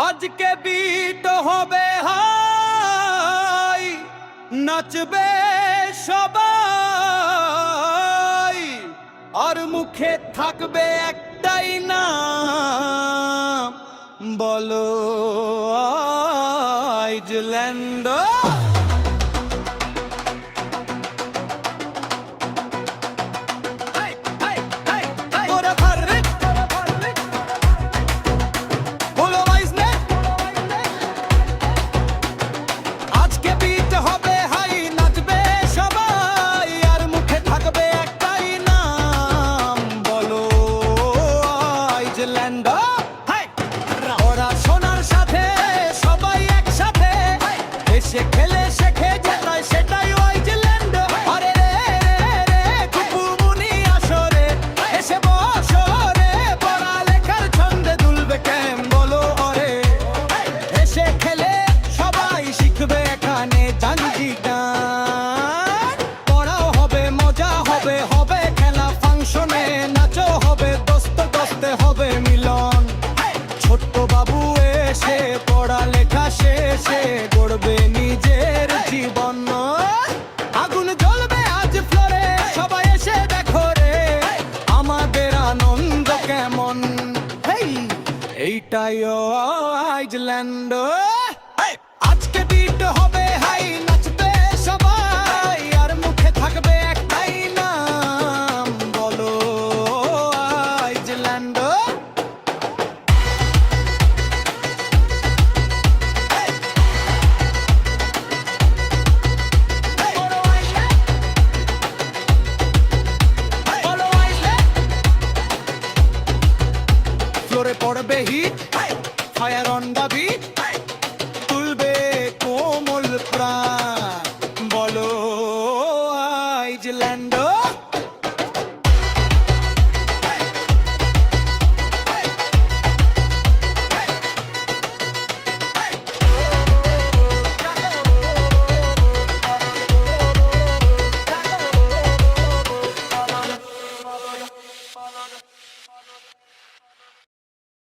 আজকে বিট হবে হাই নাচবে সবাই। আর মুখে থাকবে একটাই না বলো আইজল্যান্ড আইজল্যান্ড পড়ালেখা শেষে গড়বে নিজের জীবন। আগুন জ্বলবে আজ ফ্লোরে, সবাই এসে দেখো রে, আমাদের আনন্দ কেমন? এইটাই আইজল্যান্ড। ফ্লোরে পড়বে hit fire on the beat তুলবে কোমল প্রাণ। বলো আইজল্যান্ড